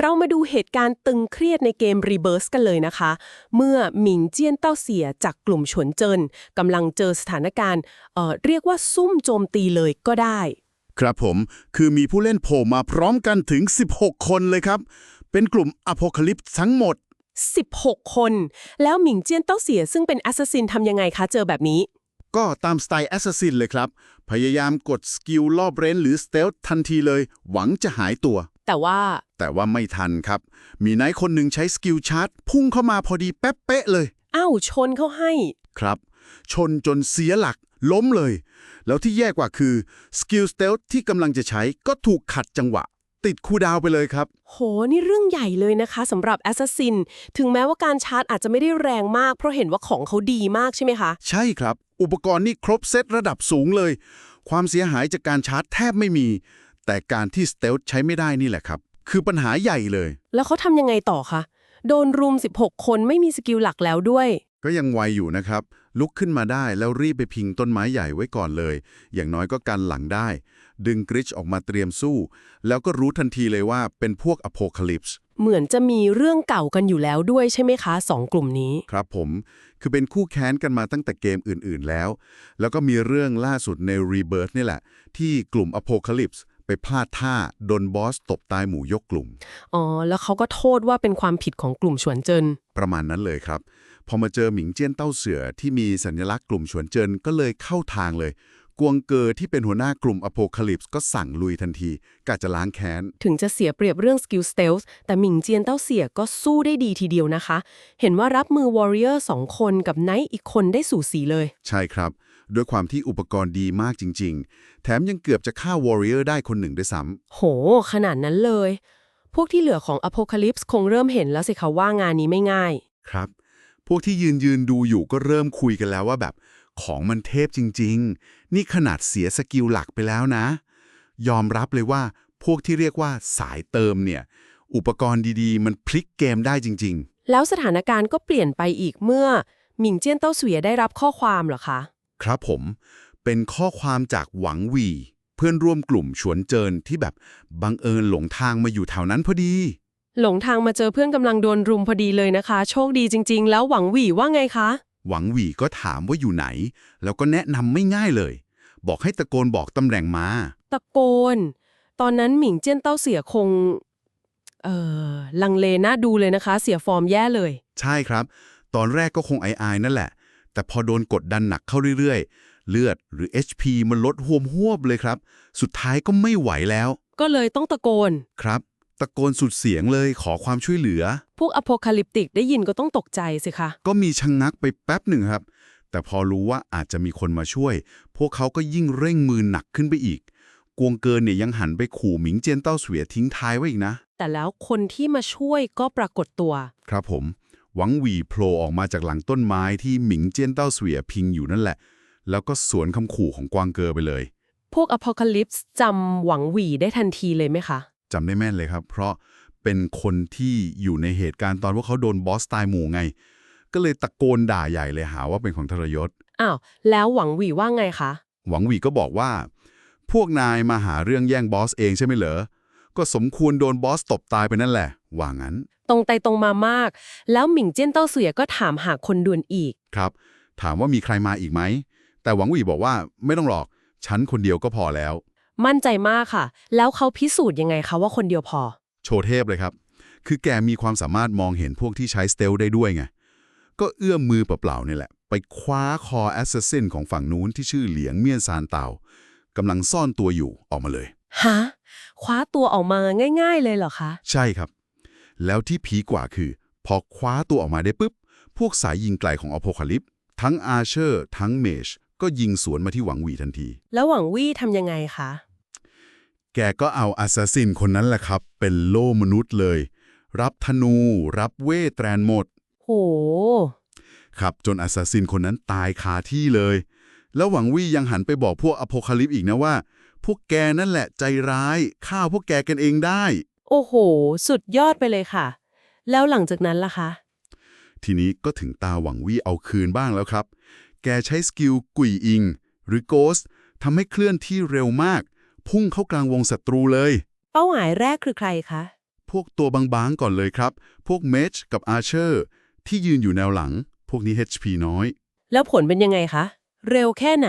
เรามาดูเหตุการณ์ตึงเครียดในเกม Reverse กันเลยนะคะ เมื่อหมิงเจี้ยนเต้าเสียจากกลุ่มฉวนเจินกำลังเจอสถานการณ์เอ่อเรียกว่าซุ่มโจมตีเลยก็ได้ ครับผม คือมีผู้เล่นโผล่มาพร้อมกันถึง 16 คนเลยครับ เป็นกลุ่มอโพคาลิปทั้งหมด 16 คน แล้วหมิงเจี้ยนเต้าเสียซึ่งเป็นแอสซัสซินทำยังไงคะเจอแบบนี้ ก็ตามสไตล์แอสซัสซินเลยครับ พยายามกดสกิลรอบเรนหรือสเตลทันทีเลย หวังจะหายตัว แต่ว่า แต่ว่าไม่ทันครับ มีนายคนหนึ่งใช้สกิลชาร์จพุ่งเข้ามาพอดีเป๊ะๆเลย อ้าวชนเขาให้ ครับ ชนจนเสียหลัก ล้มเลย แล้วที่แย่กว่าคือสกิลสเตลที่กำลังจะใช้ก็ถูกขัดจังหวะ ติดคูลดาวน์ไปเลยครับ โห นี่เรื่องใหญ่เลยนะคะสำหรับแอสซัสซิน ถึงแม้ว่าการชาร์จอาจจะไม่ได้แรงมาก เพราะเห็นว่าของเขาดีมากใช่ไหมคะ ใช่ครับ อุปกรณ์นี่ครบเซตระดับสูงเลย ความเสียหายจากการชาร์จแทบไม่มี แต่การที่สเตลใช้ไม่ได้นี่แหละครับ คือปัญหาใหญ่เลย แล้วเขาทำยังไงต่อคะ โดนรุม 16 คนไม่มีสกิลหลักแล้วด้วย ก็ยังไวอยู่นะครับ ลุกขึ้นมาได้แล้วรีบไปพิงต้นไม้ใหญ่ไว้ก่อนเลย อย่างน้อยก็กันหลังได้ ดึงกริชออกมาเตรียมสู้ แล้วก็รู้ทันทีเลยว่าเป็นพวกอโพคาลิปส์เหมือนจะมีเรื่องเก่ากันอยู่แล้วด้วยใช่ไหมคะสองกลุ่มนี้ ครับผม คือเป็นคู่แค้นกันมาตั้งแต่เกมอื่นๆแล้ว แล้วก็มีเรื่องล่าสุดใน Rebirth นี่แหละ ที่กลุ่ม Apocalypse ไป พลาดท่าโดนบอสตบตายหมู่ยกกลุ่ม อ๋อ แล้วเขาก็โทษว่าเป็นความผิดของกลุ่มฉวนเจิน ประมาณนั้นเลยครับ พอมาเจอหมิงเจี้ยนเต้าเสือที่มีสัญลักษณ์กลุ่มฉวนเจินก็เลยเข้าทางเลย กวงเกอที่เป็นหัวหน้ากลุ่ม Apocalypse ก็สั่งลุยทันทีกะจะล้างแค้น ถึงจะเสียเปรียบเรื่องสกิลสเตลส์แต่หมิงเจียนเต้าเสียก็สู้ได้ดีทีเดียวนะคะ เห็นว่ารับมือวอริเออร์สองคนกับไนท์อีกคนได้สู่สีเลย ใช่ครับ ด้วยความที่อุปกรณ์ดีมากจริง ๆ แถมยังเกือบจะฆ่าวอริเออร์ได้คนหนึ่งด้วยซ้ำโห ขนาดนั้นเลย พวกที่เหลือของ Apocalypse คงเริ่มเห็นแล้วสิคะว่างานนี้ไม่ง่าย ครับ พวกที่ยืนยืนดูอยู่ก็เริ่มคุยกันแล้วว่าแบบของมันเทพจริง ๆ นี่ขนาดเสียสกิลหลักไปแล้วนะ ยอมรับเลยว่าพวกที่เรียกว่าสายเติมเนี่ย อุปกรณ์ดีๆ มันพลิกเกมได้จริงแล้วสถานการณ์ก็เปลี่ยนไปอีกเมื่อหมิงเจียนเต้าเสวียได้รับข้อความเหรอคะๆ ครับผมเป็นข้อความจากหวังหวี เพื่อนร่วมกลุ่มชวนเจินที่แบบบังเอิญหลงทางมาอยู่แถวนั้นพอดี หลงทางมาเจอเพื่อนกำลังโดนรุมพอดีเลยนะคะ โชคดีจริง ๆ แล้วหวังหวี่ว่าไงคะ หวังหวีก็ถามว่าอยู่ไหน แล้วก็แนะนำไม่ง่ายเลย บอกให้ตะโกนบอกตำแหน่งมา ตะโกน ตอนนั้นหมิงเจี้ยนเต้าเสียคง เอ่อ ลังเลน่าดูเลยนะคะ เสียฟอร์มแย่เลย ใช่ครับ ตอนแรกก็คงอายๆนั่นแหละ แต่พอโดนกดดันหนักเข้าเรื่อยๆ เลือดหรือ HP มันลดหวมหวบเลยครับ สุดท้ายก็ไม่ไหวแล้ว ก็เลยต้องตะโกน ครับ ตะโกนสุดเสียงเลยขอความช่วยเหลือ พวกอโพคาลิปติกได้ยินก็ต้องตกใจสิคะ ก็มีชะงงักไปแป๊บหนึ่งครับ แต่พอรู้ว่าอาจจะมีคนมาช่วย พวกเขาก็ยิ่งเร่งมือหนักขึ้นไปอีก กวงเกินเนี่ยยังหันไปขู่หมิงเจียนเต้าเสวียทิ้งท้ายไว้อีกนะ แต่แล้วคนที่มาช่วยก็ปรากฏตัว ครับผม หวังหวีโผล่ออกมาจากหลังต้นไม้ที่หมิงเจี้ยนเต้าเสวียพิงอยู่นั่นแหละ แล้วก็สวนคำขู่ของกวางเกอไปเลย พวกอโพคาลิปส์จำหวังหวี่ได้ทันทีเลยไหมคะจำได้แม่นเลยครับ เพราะเป็นคนที่อยู่ในเหตุการณ์ตอนว่าเขาโดนบอสตายหมู่ไง ก็เลยตะโกนด่าใหญ่เลยหาว่าเป็นของทรยศอ้าวแล้วหวังหวี่ว่าไงคะ หวังหวีก็บอกว่า พวกนายมาหาเรื่องแย่งบอสเองใช่ไหมเหรอก็สมควรโดนบอสตบตายไปนั่นแหละ ว่างั้น ตรงไปตรงมามาก แล้วหมิงเจี้ยนเต้าเสียก็ถามหาคนด่วนอีก ครับ ถามว่ามีใครมาอีกไหม แต่หวังหวีบอกว่าไม่ต้องหรอก ฉันคนเดียวก็พอแล้ว มั่นใจมากค่ะ แล้วเขาพิสูจน์ยังไงคะว่าคนเดียวพอ โชว์เทพเลยครับ คือแกมีความสามารถมองเห็นพวกที่ใช้สเตลได้ด้วยไง ก็เอื้อมมือเปล่าๆนี่แหละ ไปคว้าคอแอสซัสซินของฝั่งนู้นที่ชื่อเหลียงเมียนซานเตากำลังซ่อนตัวอยู่ออกมาเลย ฮะ คว้าตัวออกมาง่าย ๆ เลยเหรอคะ ใช่ครับ แล้วที่ผีกว่าคือ พอคว้าตัวออกมาได้ปุ๊บ พวกสายยิงไกลของอโพคาลิปทั้งอาเชอร์ ทั้งเมช ก็ยิงสวนมาที่หวังหวีทันที แล้วหวังวี่ทำยังไงคะ แกก็เอาแอสซัสซินคนนั้นแหละครับ เป็นโล่มนุษย์เลย รับธนู รับเวทแตรนหมด โห ครับจนแอสซัสซินคนนั้นตายคาที่เลย แล้วหวังวี่ยังหันไปบอกพวกอโพคาลิปอีกนะว่า พวกแกนั่นแหละใจร้ายฆ่าพวกแกกันเองได้ โอ้โห สุดยอดไปเลยค่ะ แล้วหลังจากนั้นล่ะคะ ทีนี้ก็ถึงตาหวังวี่เอาคืนบ้างแล้วครับ แกใช้สกิลกุยอิง หรือโกสทำให้เคลื่อนที่เร็วมาก พุ่งเข้ากลางวงศัตรูเลย เป้าหมายแรกคือใครคะผพวกตัวบางๆก่อนเลยครับ พวกเมจกับอาร์เชอร์ ที่ยืนอยู่แนวหลัง พวกนี้ HP น้อย แล้วผลเป็นยังไงคะ เร็วแค่ไหน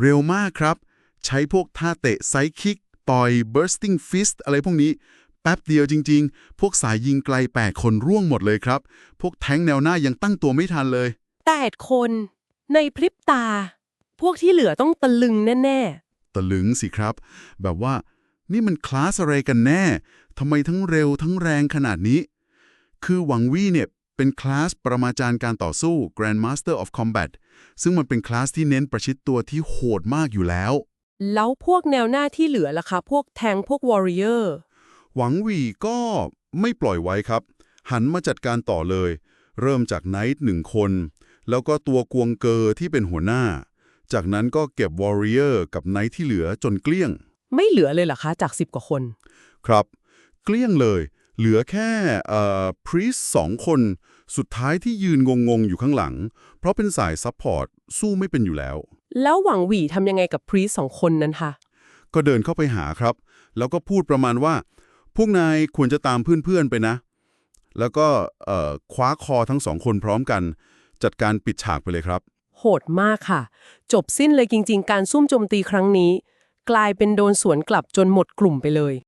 เร็วมากครับ ใช้พวกท่าเตะไซคิก ต่อย bursting fist อะไรพวกนี้แป๊บเดียวจริง ๆ พวกสายยิงไกล 8 คนร่วงหมดเลยครับ พวกแท้งแนวหน้ายังตั้งตัวไม่ทันเลยแปดคน ในพริบตา พวกที่เหลือต้องตะลึงแน่ตะลึงสิครับ แบบว่า นี่มันคลาสอะไรกันแน่ทำไมทั้งเร็วทั้งแรงขนาดนี้ คือหวังวี่เนี่ยเป็นคลาสปรมาจารย์การต่อสู้ Grandmaster of Combat ซึ่งมันเป็นคลาสที่เน้นประชิดตัวที่โหดมากอยู่แล้วๆแล้วพวกแนวหน้าที่เหลือล่ะคะ พวกแทงพวกวอริเออร์ หวังหวีก็ไม่ปล่อยไว้ครับ หันมาจัดการต่อเลย เริ่มจากไนท์หนึ่งคน แล้วก็ตัวกวงเกอร์ที่เป็นหัวหน้า จากนั้นก็เก็บวอริเออร์กับไนท์ที่เหลือจนเกลี้ยง ไม่เหลือเลยเหรอคะจากสิบกว่าคน ครับ เกลี้ยงเลย เหลือแค่เอ่อพรีสสองคน สุดท้ายที่ยืนงงๆอยู่ข้างหลัง เพราะเป็นสายซัพพอร์ตสู้ไม่เป็นอยู่แล้ว แล้วหวังหวีทำยังไงกับพรีสสองคนนั้นคะก็เดินเข้าไปหาครับ แล้วก็พูดประมาณว่า พวกนายควรจะตามเพื่อนๆไปนะ แล้วก็คว้าคอทั้งสองคนพร้อมกัน จัดการปิดฉากไปเลยครับ โหดมากค่ะ จบสิ้นเลยจริง ๆ การซุ่มโจมตีครั้งนี้ กลายเป็นโดนสวนกลับจนหมดกลุ่มไปเลย